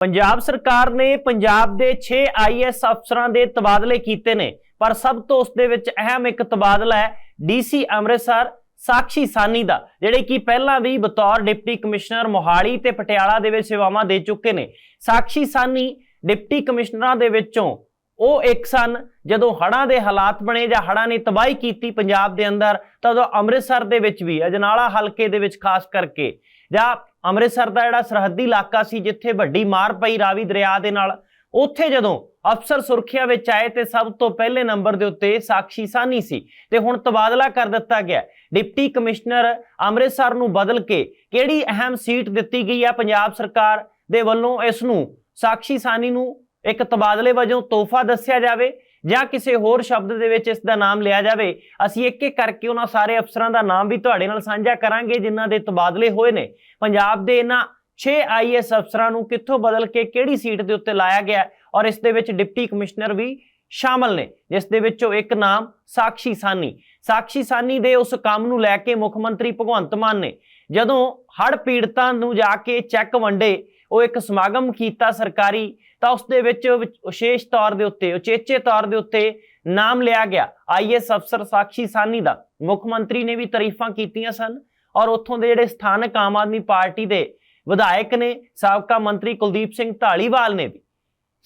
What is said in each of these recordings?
ਪੰਜਾਬ ਸਰਕਾਰ ਨੇ ਪੰਜਾਬ ਦੇ 6 ਆਈਐਸ ਅਫਸਰਾਂ ਦੇ ਤਬਾਦਲੇ ਕੀਤੇ ਨੇ, ਪਰ ਸਭ ਤੋਂ ਉਸ ਦੇ ਵਿੱਚ ਅਹਿਮ ਇੱਕ ਤਬਾਦਲਾ ਹੈ ਡੀਸੀ ਅੰਮ੍ਰਿਤਸਰ ਸਾਕਸ਼ੀ ਸਾਨੀ ਦਾ, ਜਿਹੜੇ ਕਿ ਪਹਿਲਾਂ ਵੀ ਬਤੌਰ ਡਿਪਟੀ ਕਮਿਸ਼ਨਰ ਮੋਹਾਲੀ ਤੇ ਪਟਿਆਲਾ ਦੇ ਵਿੱਚ ਸੇਵਾਵਾਂ ਦੇ ਚੁੱਕੇ ਨੇ। ਸਾਕਸ਼ੀ ਸਾਨੀ ਡਿਪਟੀ ਕਮਿਸ਼ਨਰਾਂ ਦੇ ਵਿੱਚੋਂ ਉਹ ਇੱਕ ਸਨ, ਜਦੋਂ ਹੜ੍ਹਾਂ ਦੇ ਹਾਲਾਤ ਬਣੇ ਜਾਂ ਹੜ੍ਹਾਂ ਨੇ ਤਬਾਹੀ ਕੀਤੀ ਪੰਜਾਬ ਦੇ ਅੰਦਰ, ਤਾਂ ਉਦੋਂ ਅੰਮ੍ਰਿਤਸਰ ਦੇ ਵਿੱਚ ਵੀ, ਅਜਨਾਲਾ ਹਲਕੇ ਦੇ ਵਿੱਚ ਖਾਸ ਕਰਕੇ, ਜਾਂ ਅੰਮ੍ਰਿਤਸਰ ਦਾ ਜਿਹੜਾ ਸਰਹੱਦੀ ਇਲਾਕਾ ਸੀ, ਜਿੱਥੇ ਵੱਡੀ ਮਾਰ ਪਈ ਰਾਵੀ ਦਰਿਆ ਦੇ ਨਾਲ, ਉੱਥੇ ਜਦੋਂ ਅਫਸਰ ਸੁਰੱਖਿਆ ਵਿੱਚ ਆਏ ਤੇ ਸਭ ਤੋਂ ਪਹਿਲੇ ਨੰਬਰ ਦੇ ਉੱਤੇ ਸਾਕਸ਼ੀ ਸਾਨੀ ਸੀ ਤੇ ਹੁਣ ਤਬਾਦਲਾ ਕਰ ਦਿੱਤਾ ਗਿਆ ਡਿਪਟੀ ਕਮਿਸ਼ਨਰ ਅੰਮ੍ਰਿਤਸਰ ਨੂੰ ਬਦਲ ਕੇ ਕਿਹੜੀ ਅਹਿਮ ਸੀਟ ਦਿੱਤੀ ਗਈ ਹੈ? ਪੰਜਾਬ ਸਰਕਾਰ ਦੇ ਵੱਲੋਂ ਇਸ ਨੂੰ ਸਾਕਸ਼ੀ ਸਾਨੀ ਨੂੰ ਇੱਕ ਤਬਾਦਲੇ ਵਜੋਂ ਤੋਹਫਾ ਦੱਸਿਆ ਜਾਵੇ। ਜਾਂ ਕਿਸੇ ਹੋਰ ਸ਼ਬਦ ਦੇ ਵਿੱਚ ਇਸ ਦਾ ਨਾਮ ਲਿਆ ਜਾਵੇ, ਅਸੀਂ ਇੱਕ ਇੱਕ ਕਰਕੇ ਉਹਨਾਂ ਸਾਰੇ ਅਫਸਰਾਂ ਦਾ ਨਾਮ ਵੀ ਤੁਹਾਡੇ ਨਾਲ ਸਾਂਝਾ ਕਰਾਂਗੇ, ਜਿਨ੍ਹਾਂ ਦੇ ਤਬਾਦਲੇ ਹੋਏ ਨੇ। ਪੰਜਾਬ ਦੇ ਇਹਨਾਂ 6 ਆਈਐਸ ਅਫਸਰਾਂ ਨੂੰ ਕਿੱਥੋਂ ਬਦਲ ਕੇ ਕਿਹੜੀ ਸੀਟ ਦੇ ਉੱਤੇ ਲਾਇਆ ਗਿਆ ਔਰ ਇਸ ਦੇ ਵਿੱਚ ਡਿਪਟੀ ਕਮਿਸ਼ਨਰ ਵੀ ਸ਼ਾਮਲ ਨੇ, ਜਿਸ ਦੇ ਵਿੱਚੋਂ ਇੱਕ ਨਾਮ ਸਾਕਸ਼ੀ ਸਾਨੀ। ਸਾਕਸ਼ੀ ਸਾਨੀ ਦੇ ਉਸ ਕੰਮ ਨੂੰ ਲੈ ਕੇ ਮੁੱਖ ਮੰਤਰੀ ਭਗਵੰਤ ਮਾਨ ਨੇ, ਜਦੋਂ ਹੜ੍ਹ ਪੀੜਤਾਂ ਨੂੰ ਜਾ ਕੇ ਚੈੱਕ ਵੰਡੇ ਉਹ ਇੱਕ ਸਮਾਗਮ ਕੀਤਾ ਸਰਕਾਰੀ, ਤਾਂ ਉਸ ਦੇ ਵਿੱਚ ਵਿਸ਼ੇਸ਼ ਤੌਰ ਦੇ ਉੱਤੇ, ਉਚੇਚੇ ਤੌਰ ਦੇ ਉੱਤੇ ਨਾਮ ਲਿਆ ਗਿਆ ਆਈਐਸ ਅਫਸਰ ਸਾਕਸ਼ੀ ਸਾਨੀ ਦਾ। ਮੁੱਖ ਮੰਤਰੀ ਨੇ ਵੀ ਤਾਰੀਫਾਂ ਕੀਤੀਆਂ ਸਨ ਔਰ ਉੱਥੋਂ ਦੇ ਜਿਹੜੇ ਸਥਾਨਕ ਆਮ ਆਦਮੀ ਪਾਰਟੀ ਦੇ ਵਿਧਾਇਕ ਨੇ, ਸਾਬਕਾ ਮੰਤਰੀ ਕੁਲਦੀਪ ਸਿੰਘ ਢਾਲੀਵਾਲ ਨੇ ਵੀ।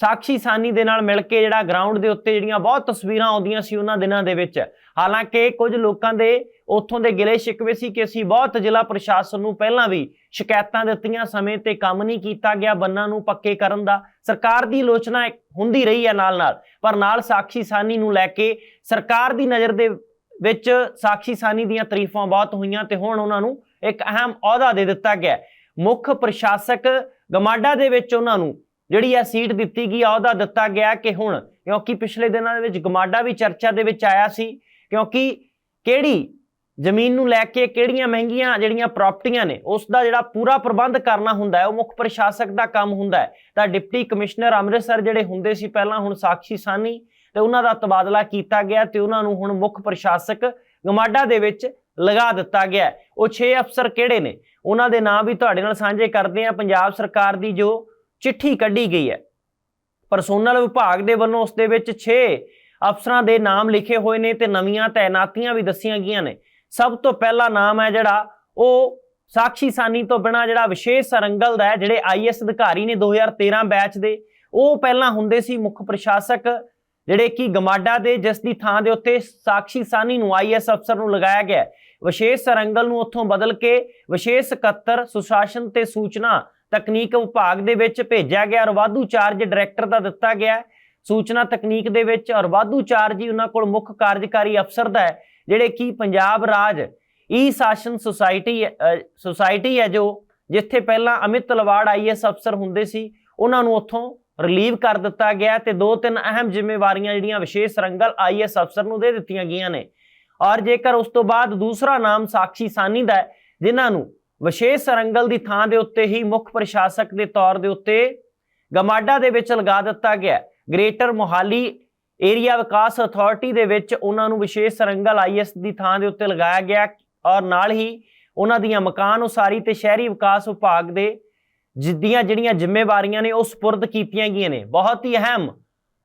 ਸਾਕਸ਼ੀ ਸਾਨੀ ਦੇ ਨਾਲ ਮਿਲ ਕੇ ਜਿਹੜਾ ਗਰਾਊਂਡ ਦੇ ਉੱਤੇ ਜਿਹੜੀਆਂ ਬਹੁਤ ਤਸਵੀਰਾਂ ਆਉਂਦੀਆਂ ਸੀ ਉਹਨਾਂ ਦਿਨਾਂ ਦੇ ਵਿੱਚ। ਹਾਲਾਂਕਿ ਕੁਝ ਲੋਕਾਂ ਦੇ ਉੱਥੋਂ ਦੇ ਗਿਲੇ ਸ਼ਿਕਵੇ ਸੀ ਕਿ ਅਸੀਂ ਬਹੁਤ ਜ਼ਿਲ੍ਹਾ ਪ੍ਰਸ਼ਾਸਨ ਨੂੰ ਪਹਿਲਾਂ ਵੀ ਸ਼ਿਕਾਇਤਾਂ ਦਿੱਤੀਆਂ, ਸਮੇਂ ਤੇ ਕੰਮ ਨਹੀਂ ਕੀਤਾ ਗਿਆ ਬੰਨਾਂ ਨੂੰ ਪੱਕੇ ਕਰਨ ਦਾ। ਸਰਕਾਰ ਦੀ ਆਲੋਚਨਾ ਹੁੰਦੀ ਰਹੀ ਹੈ ਨਾਲ ਨਾਲ ਪਰ ਨਾਲ ਸਾਕਸ਼ੀ ਸਾਨੀ ਨੂੰ ਲੈ ਕੇ ਸਰਕਾਰ ਦੀ ਨਜ਼ਰ ਦੇ ਵਿੱਚ ਸਾਕਸ਼ੀ ਸਾਨੀ ਦੀਆਂ ਤਾਰੀਫਾਂ ਬਹੁਤ ਹੋਈਆਂ ਤੇ ਹੁਣ ਉਹਨਾਂ ਨੂੰ ਇੱਕ ਅਹਿਮ ਅਹੁਦਾ ਦੇ ਦਿੱਤਾ ਗਿਆ ਮੁੱਖ ਪ੍ਰਸ਼ਾਸਕ ਗਮਾਡਾ ਦੇ ਵਿੱਚ ਉਹਨਾਂ ਨੂੰ ਜਿਹੜੀ ਆ ਸੀਟ ਦਿੱਤੀ ਗਈ ਆ, ਉਹਦਾ ਦਿੱਤਾ ਗਿਆ ਕਿ ਹੁਣ, ਕਿਉਂਕਿ ਪਿਛਲੇ ਦਿਨਾਂ ਦੇ ਵਿੱਚ ਗਮਾਡਾ ਵੀ ਚਰਚਾ ਦੇ ਵਿੱਚ ਆਇਆ ਸੀ, ਕਿਉਂਕਿ ਕਿਹੜੀ ਜ਼ਮੀਨ ਨੂੰ ਲੈ ਕੇ ਕਿਹੜੀਆਂ ਮਹਿੰਗੀਆਂ ਜਿਹੜੀਆਂ ਪ੍ਰਾਪਰਟੀਆਂ ਨੇ ਉਸ ਦਾ ਜਿਹੜਾ ਪੂਰਾ ਪ੍ਰਬੰਧ ਕਰਨਾ ਹੁੰਦਾ ਹੈ, ਉਹ ਮੁੱਖ ਪ੍ਰਸ਼ਾਸਕ ਦਾ ਕੰਮ ਹੁੰਦਾ ਹੈ। ਤਾਂ ਡਿਪਟੀ ਕਮਿਸ਼ਨਰ ਅੰਮ੍ਰਿਤਸਰ ਜਿਹੜੇ ਹੁੰਦੇ ਸੀ ਪਹਿਲਾਂ ਹੁਣ ਸਾਕਸ਼ੀ ਸਾਨੀ, ਤੇ ਉਹਨਾਂ ਦਾ ਤਬਾਦਲਾ ਕੀਤਾ ਗਿਆ ਤੇ ਉਹਨਾਂ ਨੂੰ ਹੁਣ ਮੁੱਖ ਪ੍ਰਸ਼ਾਸਕ ਗਮਾਡਾ ਦੇ ਵਿੱਚ ਲਗਾ ਦਿੱਤਾ ਗਿਆ ਉਹ 6 ਅਫਸਰ ਕਿਹੜੇ ਨੇ? ਉਹਨਾਂ ਦੇ ਨਾਮ ਵੀ ਤੁਹਾਡੇ ਨਾਲ ਸਾਂਝੇ ਕਰਦੇ ਆ ਪੰਜਾਬ ਸਰਕਾਰ ਦੀ ਜੋ ਚਿੱਠੀ ਕੱਢੀ ਗਈ ਹੈ। ਪਰਸੋਨਲ ਵਿਭਾਗ ਦੇ ਵੱਲੋਂ ਉਸ ਦੇ ਵਿੱਚ 6 ਅਫਸਰਾਂ ਦੇ ਨਾਮ ਲਿਖੇ ਹੋਏ ਨੇ ਤੇ ਨਵੀਆਂ ਤਾਇਨਾਤੀਆਂ ਵੀ ਦੱਸੀਆਂ ਗਈਆਂ ਨੇ। ਸਭ ਤੋਂ ਪਹਿਲਾ ਨਾਮ ਹੈ ਜਿਹੜਾ, ਉਹ ਸਾਕਸ਼ੀ ਸਾਨੀ ਤੋਂ ਬਿਨਾ ਜਿਹੜਾ ਵਿਸ਼ੇਸ਼ ਸਰੰਗਲ ਦਾ ਹੈ, ਜਿਹੜੇ ਆਈਐਸ ਅਧਿਕਾਰੀ ਨੇ 2013 ਬੈਚ ਦੇ, ਉਹ ਪਹਿਲਾਂ ਹੁੰਦੇ ਸੀ ਮੁੱਖ ਪ੍ਰਸ਼ਾਸਕ, ਜਿਹੜੇ ਕਿ ਗਮਾਡਾ ਦੇ, ਜਿਸ ਦੀ ਥਾਂ ਦੇ ਉੱਤੇ ਸਾਕਸ਼ੀ ਸਾਨੀ ਨੂੰ ਆਈਐਸ ਅਫਸਰ ਨੂੰ ਲਗਾਇਆ ਗਿਆ ਵਿਸ਼ੇਸ਼ ਸਰੰਗਲ ਨੂੰ ਉੱਥੋਂ ਬਦਲ ਕੇ ਵਿਸ਼ੇਸ਼ ਸਕੱਤਰ, ਸੁਸ਼ਾਸਨ ਤੇ ਸੂਚਨਾ ਤਕਨੀਕ ਵਿਭਾਗ ਦੇ ਵਿੱਚ ਭੇਜਿਆ ਗਿਆ ਔਰ ਵਾਧੂ ਚਾਰਜ ਡਾਇਰੈਕਟਰ ਦਾ ਦਿੱਤਾ ਗਿਆ ਸੂਚਨਾ ਤਕਨੀਕ ਦੇ ਵਿੱਚ ਔਰ ਵਾਧੂ ਚਾਰਜ ਹੀ ਉਹਨਾਂ ਕੋਲ ਮੁੱਖ ਕਾਰਜਕਾਰੀ ਅਫਸਰ ਦਾ ਹੈ, ਜਿਹੜੇ ਕਿ ਪੰਜਾਬ ਰਾਜ ਈ ਸ਼ਾਸਨ ਸੁਸਾਇਟੀ ਸੁਸਾਇਟੀ ਹੈ ਜੋ ਜਿੱਥੇ ਪਹਿਲਾਂ ਅਮਿਤ ਤਲਵਾੜ ਆਈਐਸ ਅਫਸਰ ਹੁੰਦੇ ਸੀ, ਉਹਨਾਂ ਨੂੰ ਉੱਥੋਂ ਰਿਲੀਵ ਕਰ ਦਿੱਤਾ ਗਿਆ ਤੇ ਦੋ ਤਿੰਨ ਅਹਿਮ ਜ਼ਿੰਮੇਵਾਰੀਆਂ ਜਿਹੜੀਆਂ ਵਿਸ਼ੇਸ਼ ਸਰੰਗਲ ਆਈਐਸ ਅਫਸਰ ਨੂੰ ਦੇ ਦਿੱਤੀਆਂ ਗਈਆਂ ਨੇ। ਔਰ ਜੇਕਰ ਉਸ ਤੋਂ ਬਾਅਦ ਦੂਸਰਾ ਨਾਮ ਸਾਕਸ਼ੀ ਸਾਨੀ ਦਾ ਹੈ, ਜਿਨ੍ਹਾਂ ਨੂੰ ਵਿਸ਼ੇਸ਼ ਸਰੰਗਲ ਦੀ ਥਾਂ ਦੇ ਉੱਤੇ ਹੀ ਮੁੱਖ ਪ੍ਰਸ਼ਾਸਕ ਦੇ ਤੌਰ ਦੇ ਉੱਤੇ ਗਮਾਡਾ ਦੇ ਵਿੱਚ ਲਗਾ ਦਿੱਤਾ ਗਿਆ ਹੈ। ਗ੍ਰੇਟਰ ਮੋਹਾਲੀ ਏਰੀਆ ਵਿਕਾਸ ਅਥਾਰਟੀ ਦੇ ਵਿੱਚ ਉਹਨਾਂ ਨੂੰ ਵਿਸ਼ੇਸ਼ ਸਰੰਗਲ ਆਈਐਸ ਦੀ ਥਾਂ ਦੇ ਉੱਤੇ ਲਗਾਇਆ ਗਿਆ ਔਰ ਨਾਲ ਹੀ ਉਹਨਾਂ ਦੀਆਂ ਮਕਾਨ ਉਸਾਰੀ ਤੇ ਸ਼ਹਿਰੀ ਵਿਕਾਸ ਵਿਭਾਗ ਦੇ ਜਿੱਦੀਆਂ ਜਿਹੜੀਆਂ ਜ਼ਿੰਮੇਵਾਰੀਆਂ ਨੇ ਉਹ ਸਪੁਰਦ ਕੀਤੀਆਂ ਗਈਆਂ ਨੇ ਬਹੁਤ ਹੀ ਅਹਿਮ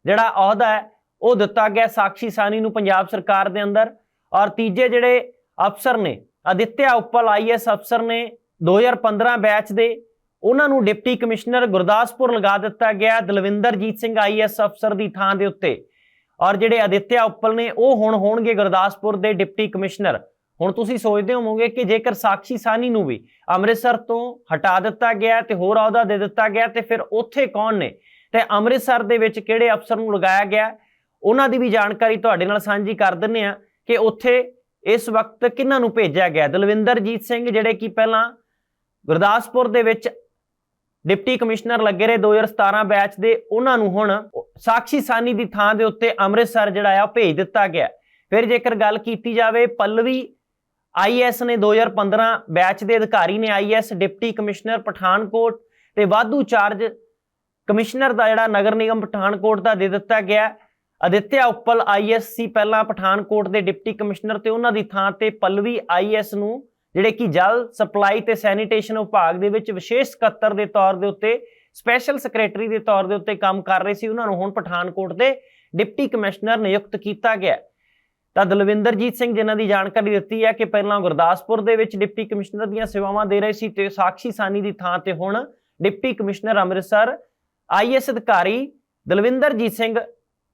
ਜਿਹੜਾ ਅਹੁਦਾ ਹੈ, ਉਹ ਦਿੱਤਾ ਗਿਆ ਸਾਕਸ਼ੀ ਸਾਨੀ ਨੂੰ ਪੰਜਾਬ ਸਰਕਾਰ ਦੇ ਅੰਦਰ ਔਰ ਤੀਜੇ ਜਿਹੜੇ ਅਫਸਰ ਨੇ ਅਦਿੱਤਿਆ ਉੱਪਲ ਆਈਐਸ ਅਫਸਰ ਨੇ 2015 ਬੈਚ ਦੇ ਉਹਨਾਂ ਨੂੰ ਡਿਪਟੀ ਕਮਿਸ਼ਨਰ ਗੁਰਦਾਸਪੁਰ ਲਗਾ ਦਿੱਤਾ ਗਿਆ ਦਲਵਿੰਦਰਜੀਤ ਸਿੰਘ ਆਈਐਸ ਅਫਸਰ ਦੀ ਥਾਂ ਦੇ ਉੱਤੇ। ਔਰ ਜਿਹੜੇ ਅਦਿੱਤਿਆ ਉੱਪਲ ਨੇ, ਉਹ ਹੁਣ ਹੋਣਗੇ ਗੁਰਦਾਸਪੁਰ ਦੇ ਡਿਪਟੀ ਕਮਿਸ਼ਨਰ। ਹੁਣ ਤੁਸੀਂ ਸੋਚਦੇ ਹੋਵੋਗੇ ਕਿ ਜੇਕਰ ਸਾਕਸ਼ੀ ਸਾਨੀ ਨੂੰ ਵੀ ਅੰਮ੍ਰਿਤਸਰ ਤੋਂ ਹਟਾ ਦਿੱਤਾ ਗਿਆ ਤੇ ਹੋਰ ਅਹੁਦਾ ਦੇ ਦਿੱਤਾ ਗਿਆ ਤੇ ਫਿਰ ਉੱਥੇ ਕੌਣ ਨੇ? ਤੇ ਅੰਮ੍ਰਿਤਸਰ ਦੇ ਵਿੱਚ ਕਿਹੜੇ ਅਫਸਰ ਨੂੰ ਲਗਾਇਆ ਗਿਆ? ਉਹਨਾਂ ਦੀ ਵੀ ਜਾਣਕਾਰੀ ਤੁਹਾਡੇ ਨਾਲ ਸਾਂਝੀ ਕਰ ਦਿੰਨੇ ਆ ਕਿ ਉੱਥੇ ਇਸ ਵਕਤ ਕਿਹਨਾਂ ਨੂੰ ਭੇਜਿਆ ਗਿਆ? ਦਲਵਿੰਦਰਜੀਤ ਸਿੰਘ, ਜਿਹੜੇ ਕਿ ਪਹਿਲਾਂ ਗੁਰਦਾਸਪੁਰ ਦੇ ਵਿੱਚ ਡਿਪਟੀ ਕਮਿਸ਼ਨਰ ਲੱਗੇ ਰਹੇ 2017 ਬੈਚ ਦੇ, ਉਹਨਾਂ ਨੂੰ ਹੁਣ ਸਾਕਸ਼ੀ ਸਾਨੀ ਦੀ ਥਾਂ ਦੇ ਉੱਤੇ ਅੰਮ੍ਰਿਤਸਰ ਜਿਹੜਾ ਆ, ਉਹ ਭੇਜ ਦਿੱਤਾ ਗਿਆ। ਫਿਰ ਜੇਕਰ ਗੱਲ ਕੀਤੀ ਜਾਵੇ, ਪੱਲਵੀ ਆਈਐਸ ਨੇ 2015 ਬੈਚ ਦੇ ਅਧਿਕਾਰੀ ਨੇ ਆਈਐਸ ਡਿਪਟੀ ਕਮਿਸ਼ਨਰ ਪਠਾਨਕੋਟ ਤੇ ਵਾਧੂ ਚਾਰਜ ਕਮਿਸ਼ਨਰ ਦਾ ਜਿਹੜਾ ਨਗਰ ਨਿਗਮ ਪਠਾਨਕੋਟ ਦਾ ਦੇ ਦਿੱਤਾ ਗਿਆ। ਅਦਿੱਤਿਆ ਉੱਪਲ ਆਈਐਸ ਸੀ, ਪਹਿਲਾਂ ਪਠਾਨਕੋਟ ਦੇ ਡਿਪਟੀ ਕਮਿਸ਼ਨਰ ਤੇ ਉਹਨਾਂ ਦੀ ਥਾਂ ਤੇ ਪੱਲਵੀ ਆਈਐਸ ਨੂੰ, ਜਿਹੜੇ ਕਿ ਜਲ ਸਪਲਾਈ ਤੇ ਸੈਨੀਟੇਸ਼ਨ ਵਿਭਾਗ ਦੇ ਵਿੱਚ ਵਿਸ਼ੇਸ਼ ਸਕੱਤਰ ਦੇ ਤੌਰ ਦੇ ਉੱਤੇ, ਸਪੈਸ਼ਲ ਸੈਕਟਰੀ ਦੇ ਤੌਰ ਦੇ ਉੱਤੇ ਕੰਮ ਕਰ ਰਹੇ ਸੀ, ਉਹਨਾਂ ਨੂੰ ਹੁਣ ਪਠਾਨਕੋਟ ਦੇ ਡਿਪਟੀ ਕਮਿਸ਼ਨਰ ਨਿਯੁਕਤ ਕੀਤਾ ਗਿਆ ਤਾਂ ਦਲਵਿੰਦਰਜੀਤ ਸਿੰਘ, ਜਿਨ੍ਹਾਂ ਦੀ ਜਾਣਕਾਰੀ ਦਿੱਤੀ ਹੈ ਕਿ ਪਹਿਲਾਂ ਗੁਰਦਾਸਪੁਰ ਦੇ ਵਿੱਚ ਡਿਪਟੀ ਕਮਿਸ਼ਨਰ ਦੀਆਂ ਸੇਵਾਵਾਂ ਦੇ ਰਹੇ ਸੀ ਤੇ ਸਾਕਸ਼ੀ ਸਾਨੀ ਦੀ ਥਾਂ ਤੇ ਹੁਣ ਡਿਪਟੀ ਕਮਿਸ਼ਨਰ ਅੰਮ੍ਰਿਤਸਰ ਆਈਐਸ ਅਧਿਕਾਰੀ ਦਲਵਿੰਦਰਜੀਤ ਸਿੰਘ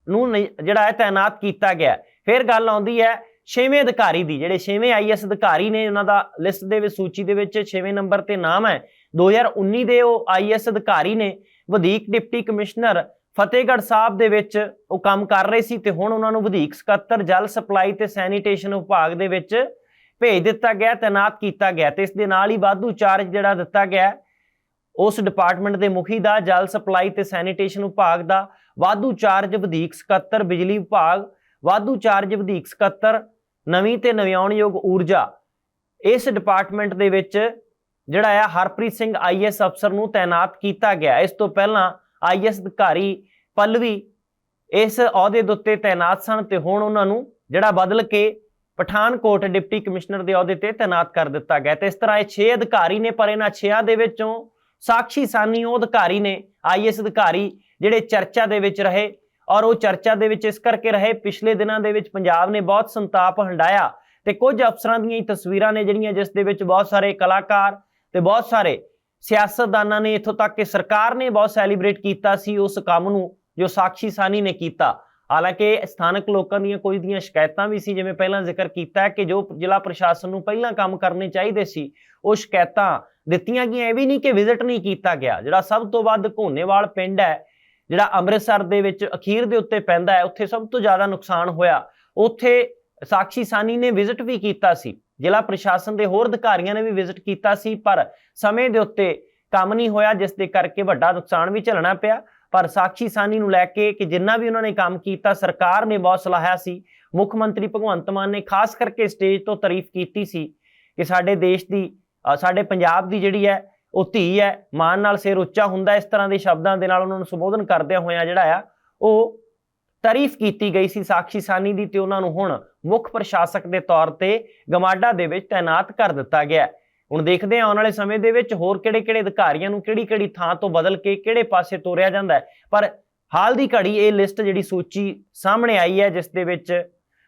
ਨੂੰ ਨਿ- ਜਿਹੜਾ ਹੈ ਤਾਇਨਾਤ ਕੀਤਾ ਗਿਆ ਫਿਰ ਗੱਲ ਆਉਂਦੀ ਹੈ ਛੇਵੇਂ ਅਧਿਕਾਰੀ ਦੀ, ਜਿਹੜੇ ਛੇਵੇਂ ਆਈਐਸ ਅਧਿਕਾਰੀ ਨੇ ਉਹਨਾਂ ਦਾ ਲਿਸਟ ਦੇ ਵਿੱਚ, ਸੂਚੀ ਦੇ ਵਿੱਚ ਛੇਵੇਂ ਨੰਬਰ ਤੇ ਨਾਮ ਹੈ। 2019 ਦੇ ਉਹ ਆਈਐਸ ਅਧਿਕਾਰੀ ਨੇ ਵਧੀਕ ਡਿਪਟੀ ਕਮਿਸ਼ਨਰ ਫਤਿਹਗੜ੍ਹ ਸਾਹਿਬ ਦੇ ਵਿੱਚ ਉਹ ਕੰਮ ਕਰ ਰਹੇ ਸੀ ਤੇ ਹੁਣ ਉਹਨਾਂ ਨੂੰ ਵਧੀਕ ਸਕੱਤਰ, ਜਲ ਸਪਲਾਈ ਤੇ ਸੈਨੀਟੇਸ਼ਨ ਵਿਭਾਗ ਦੇ ਵਿੱਚ ਭੇਜ ਦਿੱਤਾ ਗਿਆ, ਤਾਇਨਾਤ ਕੀਤਾ ਗਿਆ ਤੇ ਇਸ ਦੇ ਨਾਲ ਹੀ ਵਾਧੂ ਚਾਰਜ ਜਿਹੜਾ ਦਿੱਤਾ ਗਿਆ ਉਸ ਡਿਪਾਰਟਮੈਂਟ ਦੇ ਮੁਖੀ ਦਾ, ਜਲ ਸਪਲਾਈ ਤੇ ਸੈਨੀਟੇਸ਼ਨ ਵਿਭਾਗ ਦਾ, ਵਾਧੂ ਚਾਰਜ ਵਧੀਕ ਸਕੱਤਰ, ਬਿਜਲੀ ਵਿਭਾਗ, ਵਾਧੂ ਚਾਰਜ ਵਧੀਕ ਸਕੱਤਰ, ਨਵੀਂ ਤੇ ਨਵਿਆਉਣਯੋਗ ਊਰਜਾ। ਇਸ ਡਿਪਾਰਟਮੈਂਟ ਦੇ ਵਿੱਚ ਜਿਹੜਾ ਆ, ਹਰਪ੍ਰੀਤ ਸਿੰਘ ਆਈਐਸ ਅਫਸਰ ਨੂੰ ਤਾਇਨਾਤ ਕੀਤਾ ਗਿਆ। ਇਸ ਤੋਂ ਪਹਿਲਾਂ ਆਈਐਸ ਅਧਿਕਾਰੀ ਪੱਲਵੀ ਇਸ ਅਹੁਦੇ ਦੇ ਉੱਤੇ ਤਾਇਨਾਤ ਸਨ ਤੇ ਹੁਣ ਉਹਨਾਂ ਨੂੰ ਜਿਹੜਾ ਬਦਲ ਕੇ ਪਠਾਨਕੋਟ ਡਿਪਟੀ ਕਮਿਸ਼ਨਰ ਦੇ ਅਹੁਦੇ ਤੇ ਤਾਇਨਾਤ ਕਰ ਦਿੱਤਾ ਗਿਆ। ਤੇ ਇਸ ਤਰ੍ਹਾਂ ਇਹ 6 ਅਧਿਕਾਰੀ ਨੇ, ਪਰ ਇਹਨਾਂ 6 ਦੇ ਵਿੱਚੋਂ ਸਾਕਸ਼ੀ ਸਾਨੀ ਉਹ ਅਧਿਕਾਰੀ ਨੇ ਆਈਐਸ ਅਧਿਕਾਰੀ, ਜਿਹੜੇ ਚਰਚਾ ਦੇ ਵਿੱਚ ਰਹੇ ਔਰ ਉਹ ਚਰਚਾ ਦੇ ਵਿੱਚ ਇਸ ਕਰਕੇ ਰਹੇ, ਪਿਛਲੇ ਦਿਨਾਂ ਦੇ ਵਿੱਚ ਪੰਜਾਬ ਨੇ ਬਹੁਤ ਸੰਤਾਪ ਹੰਡਾਇਆ ਤੇ ਕੁਝ ਅਫਸਰਾਂ ਦੀਆਂ ਹੀ ਤਸਵੀਰਾਂ ਨੇ ਜਿਹੜੀਆਂ ਜਿਸ ਦੇ ਵਿੱਚ ਬਹੁਤ ਸਾਰੇ ਕਲਾਕਾਰ ਤੇ ਬਹੁਤ ਸਾਰੇ ਸਿਆਸਤਦਾਨਾਂ ਨੇ ਇੱਥੋਂ ਤੱਕ ਕਿ ਸਰਕਾਰ ਨੇ ਬਹੁਤ ਸੈਲੀਬ੍ਰੇਟ ਕੀਤਾ ਸੀ ਉਸ ਕੰਮ ਨੂੰ ਜੋ ਸਾਕਸ਼ੀ ਸਾਨੀ ਨੇ ਕੀਤਾ। ਹਾਲਾਂਕਿ ਸਥਾਨਕ ਲੋਕਾਂ ਦੀਆਂ ਕੋਈ ਦੀਆਂ ਸ਼ਿਕਾਇਤਾਂ ਵੀ ਸੀ, ਜਿਵੇਂ ਪਹਿਲਾਂ ਜ਼ਿਕਰ ਕੀਤਾ ਕਿ ਜੋ ਜ਼ਿਲ੍ਹਾ ਪ੍ਰਸ਼ਾਸਨ ਨੂੰ ਪਹਿਲਾਂ ਕੰਮ ਕਰਨੇ ਚਾਹੀਦੇ ਸੀ, ਉਹ ਸ਼ਿਕਾਇਤਾਂ ਦਿੱਤੀਆਂ ਗਈਆਂ। ਇਹ ਵੀ ਨਹੀਂ ਕਿ ਵਿਜ਼ਿਟ ਨਹੀਂ ਕੀਤਾ ਗਿਆ। ਜਿਹੜਾ ਸਭ ਤੋਂ ਵੱਧ ਘੋਨੇਵਾਲ ਪਿੰਡ ਹੈ, ਜਿਹੜਾ ਅੰਮ੍ਰਿਤਸਰ ਦੇ ਵਿੱਚ ਅਖੀਰ ਦੇ ਉੱਤੇ ਪੈਂਦਾ ਹੈ, ਉੱਥੇ ਸਭ ਤੋਂ ਜ਼ਿਆਦਾ ਨੁਕਸਾਨ ਹੋਇਆ। ਉੱਥੇ ਸਾਕਸ਼ੀ ਸਾਨੀ ਨੇ ਵਿਜ਼ਿਟ ਵੀ ਕੀਤਾ ਸੀ। ਜ਼ਿਲ੍ਹਾ ਪ੍ਰਸ਼ਾਸਨ ਦੇ ਹੋਰ ਅਧਿਕਾਰੀਆਂ ਨੇ ਵੀ ਵਿਜ਼ਿਟ ਕੀਤਾ ਸੀ, ਪਰ ਸਮੇਂ ਦੇ ਉੱਤੇ ਕੰਮ ਨਹੀਂ ਹੋਇਆ, ਜਿਸ ਦੇ ਕਰਕੇ ਵੱਡਾ ਨੁਕਸਾਨ ਵੀ ਝੱਲਣਾ ਪਿਆ। ਪਰ ਸਾਕਸ਼ੀ ਸਾਨੀ ਨੂੰ ਲੈ ਕੇ ਕਿ ਜਿੰਨਾ ਵੀ ਉਹਨਾਂ ਨੇ ਕੰਮ ਕੀਤਾ, ਸਰਕਾਰ ਨੇ ਬਹੁਤ ਸਲਾਹਿਆ ਸੀ ਮੁੱਖ ਮੰਤਰੀ ਭਗਵੰਤ ਮਾਨ ਨੇ ਖਾਸ ਕਰਕੇ ਸਟੇਜ ਤੋਂ ਤਾਰੀਫ ਕੀਤੀ ਸੀ ਕਿ ਸਾਡੇ ਦੇਸ਼ ਦੀ ਸਾਡੇ ਪੰਜਾਬ ਦੀ ਜਿਹੜੀ ਹੈ, ਉਹ ਧੀ ਹੈ ਮਾਨ ਨਾਲ ਸਿਰ ਉੱਚਾ ਹੁੰਦਾ ਇਸ ਤਰ੍ਹਾਂ ਦੇ ਸ਼ਬਦਾਂ ਦੇ ਨਾਲ ਉਹਨਾਂ ਨੂੰ ਸੰਬੋਧਨ ਕਰਦਿਆਂ ਹੋਇਆਂ ਜਿਹੜਾ ਆ, ਉਹ ਤਾਰੀਫ ਕੀਤੀ ਗਈ ਸੀ ਸਾਕਸ਼ੀ ਸਾਨੀ ਦੀ ਤੇ ਉਹਨਾਂ ਨੂੰ ਹੁਣ ਮੁੱਖ ਪ੍ਰਸ਼ਾਸਕ ਦੇ ਤੌਰ ਤੇ ਗਮਾਡਾ ਦੇ ਵਿੱਚ ਤਾਇਨਾਤ ਕਰ ਦਿੱਤਾ ਗਿਆ ਹੈ। ਹੁਣ ਦੇਖਦੇ ਹਾਂ ਆਉਣ ਵਾਲੇ ਸਮੇਂ ਦੇ ਵਿੱਚ ਹੋਰ ਕਿਹੜੇ-ਕਿਹੜੇ ਅਧਿਕਾਰੀਆਂ ਨੂੰ ਕਿਹੜੀ-ਕਿਹੜੀ ਥਾਂ ਤੋਂ ਬਦਲ ਕੇ ਕਿਹੜੇ ਪਾਸੇ ਤੋਰਿਆ ਜਾਂਦਾ ਹੈ। ਪਰ ਹਾਲ ਦੀ ਘੜੀ ਇਹ ਲਿਸਟ ਜਿਹੜੀ ਸੂਚੀ ਸਾਹਮਣੇ ਆਈ ਹੈ, ਜਿਸ ਦੇ ਵਿੱਚ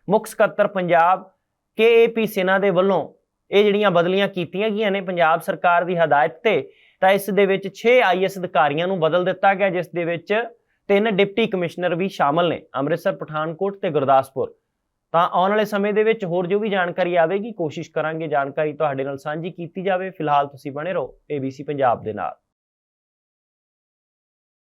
ਮੁੱਖ ਸਕੱਤਰ ਪੰਜਾਬ ਕੇਏਪੀ ਸੈਨਾ ਦੇ ਵੱਲੋਂ ਇਹ ਜਿਹੜੀਆਂ ਬਦਲੀਆਂ ਕੀਤੀਆਂ ਗਈਆਂ ਨੇ ਪੰਜਾਬ ਸਰਕਾਰ ਦੀ ਹਦਾਇਤ ਤੇ, ਤਾਂ ਇਸ ਦੇ ਵਿੱਚ 6 ਆਈਐਸ ਅਧਿਕਾਰੀਆਂ ਨੂੰ ਬਦਲ ਦਿੱਤਾ ਗਿਆ, ਜਿਸ ਦੇ ਵਿੱਚ ਤਿੰਨ ਡਿਪਟੀ ਕਮਿਸ਼ਨਰ ਵੀ ਸ਼ਾਮਲ ਨੇ। ਅੰਮ੍ਰਿਤਸਰ, ਪਠਾਨਕੋਟ ਤੇ ਗੁਰਦਾਸਪੁਰ। ਤਾਂ ਆਉਣ ਵਾਲੇ ਸਮੇਂ ਦੇ ਵਿੱਚ ਹੋਰ ਜੋ ਵੀ ਜਾਣਕਾਰੀ ਆਵੇਗੀ, ਕੋਸ਼ਿਸ਼ ਕਰਾਂਗੇ ਜਾਣਕਾਰੀ ਤੁਹਾਡੇ ਨਾਲ ਸਾਂਝੀ ਕੀਤੀ ਜਾਵੇ। ਫਿਲਹਾਲ ਤੁਸੀਂ ਬਣੇ ਰਹੋ ABC ਪੰਜਾਬ ਦੇ ਨਾਲ।